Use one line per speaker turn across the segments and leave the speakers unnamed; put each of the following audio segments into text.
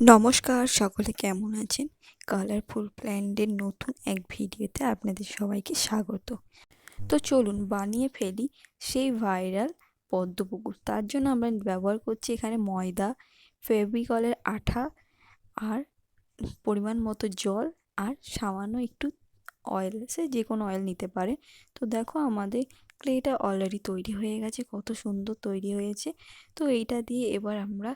নমস্কার, সকলে কেমন আছেন? কালারফুল প্ল্যান্ডের নতুন এক ভিডিওতে আপনাদের সবাইকে স্বাগত। তো চলুন বানিয়ে ফেলি সেই ভাইরাল পদ্মপুকুর। তার জন্য আমরা ব্যবহার করছি এখানে ময়দা ফেব্রিকলের আঠা আর পরিমাণ মতো জল আর সামান্য একটু অয়েল সে যে কোনো অয়েল নিতে পারে। তো দেখো আমাদের ক্লেটা অলরেডি তৈরি হয়ে গেছে, কত সুন্দর তৈরি হয়েছে। তো এইটা দিয়ে এবার আমরা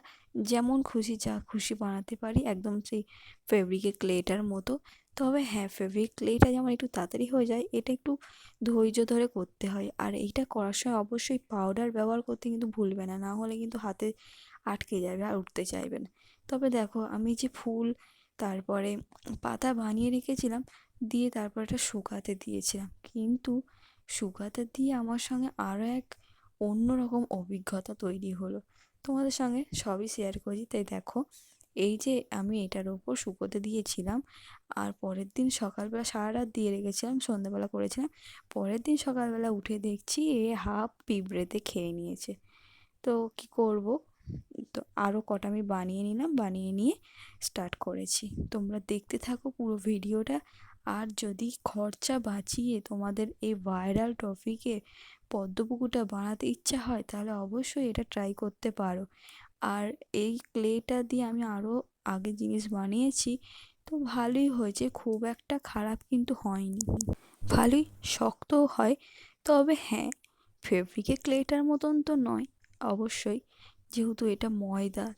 যেমন খুশি যা খুশি বানাতে পারি, একদম সেই ফেব্রিকের ক্লেটার মতো। তবে হ্যাঁ ফেব্রিক ক্লেটা যেমন একটু তাড়াতাড়ি হয়ে যায়, এটা একটু ধৈর্য ধরে করতে হয়। আর এইটা করার সময় অবশ্যই পাউডার ব্যবহার করতে কিন্তু ভুলবে না না হলে কিন্তু হাতে আটকে যাবে আর উঠতে চাইবে না। তবে দেখো, আমি যে ফুল, তারপরে পাতা বানিয়ে রেখেছিলাম, দিয়ে তারপর এটা শুকাতে দিয়েছিলাম। কিন্তু শুকাতে দিয়ে আমার সঙ্গে আরও এক অন্যরকম অভিজ্ঞতা তৈরি হলো। তোমাদের সঙ্গে সবই শেয়ার করি তাই দেখো, এই যে আমি এটার ওপর শুকোতে দিয়েছিলাম, আর পরের দিন সকালবেলা সারা রাত দিয়ে রেখেছিলাম, সন্ধ্যাবেলা করেছিলাম, পরের দিন সকালবেলা উঠে দেখছি এ হাফ পিঁপড়েতে খেয়ে নিয়েছে। তো কি করব? তো আরও কটা আমি বানিয়ে নিলাম, বানিয়ে নিয়ে স্টার্ট করেছি। তোমরা দেখতে থাকো পুরো ভিডিওটা আর যদি খরচা বাঁচিয়ে তোমাদের এই ভাইরাল টপিকে পদ্মপুকুরটা বানাতে ইচ্ছা হয়, তাহলে অবশ্যই এটা ট্রাই করতে পারো। আর এই ক্লেটা দিয়ে আমি আরও আগে জিনিস বানিয়েছি, তো ভালোই হয়েছে, খুব একটা খারাপ কিন্তু হয়নি। ভালোই শক্তও হয়, তবে হ্যাঁ ফেব্রিকের ক্লেটার মতন তো নয়, অবশ্যই। যেহেতু এটা ময়দা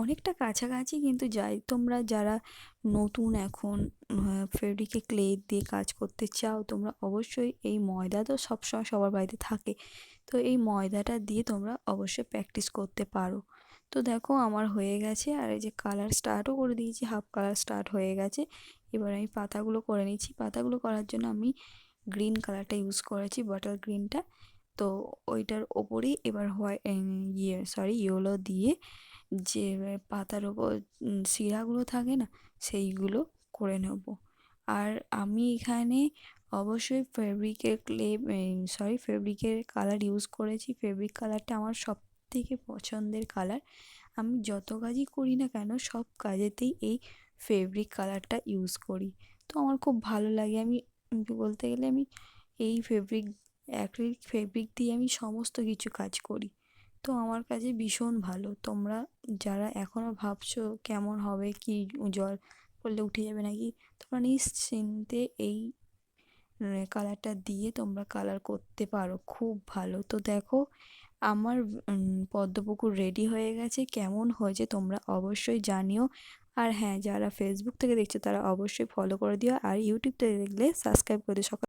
অনেকটা কাছাকাছি কিন্তু যাই। তোমরা যারা নতুন এখন ফেব্রিকে ক্লে দিয়ে কাজ করতে চাও, তোমরা অবশ্যই এই ময়দা তো সবসময় সবার বাড়িতে থাকে। তো এই ময়দাটা দিয়ে তোমরা অবশ্যই প্র্যাকটিস করতে পারো। তো দেখো আমার হয়ে গেছে, আর এই যে কালার স্টার্টও করে দিয়েছি, হাফ কালার স্টার্ট হয়ে গেছে। এবার আমি পাতাগুলো করে নিচ্ছি। পাতাগুলো করার জন্য আমি গ্রিন কালারটা ইউজ করেছি, বাটার গ্রিনটা। তো ওইটার ওপরেই এবার হোয়াইট ইয়ে সরি, ইয়েলো দিয়ে যে পাতার ওপর শিরাগুলো থাকে না, সেইগুলো করে নেব। আর আমি এখানে অবশ্যই ফেব্রিকের ক্লে সরি, ফেব্রিকের কালার ইউজ করেছি। ফেব্রিক কালারটা আমার সব থেকে পছন্দের কালার। আমি যত কাজই করি না কেন, সব কাজেতেই এই ফেব্রিক কালারটা ইউজ করি। তো আমার খুব ভালো লাগে। আমি বলতে গেলে আমি এই ফেব্রিক, অ্যাক্রিলিক ফেব্রিক দিয়ে আমি সমস্ত কিছু কাজ করি। তো আমার কাছে ভীষণ ভালো। তোমরা যারা এখনও ভাবছ কেমন হবে, কি জল পড়লে উঠে যাবে নাকি, তোমরা নিশ্চিন্তে এই কালারটা দিয়ে তোমরা কালার করতে পারো। খুব ভালো। তো দেখো, আমার পদ্মপুকুর রেডি হয়ে গেছে। কেমন হয়েছে তোমরা অবশ্যই জানিও। আর হ্যাঁ যারা ফেসবুক থেকে দেখছ তারা অবশ্যই ফলো করে দিও। আর ইউটিউব থেকে দেখলে সাবস্ক্রাইব করে দিও। সকাল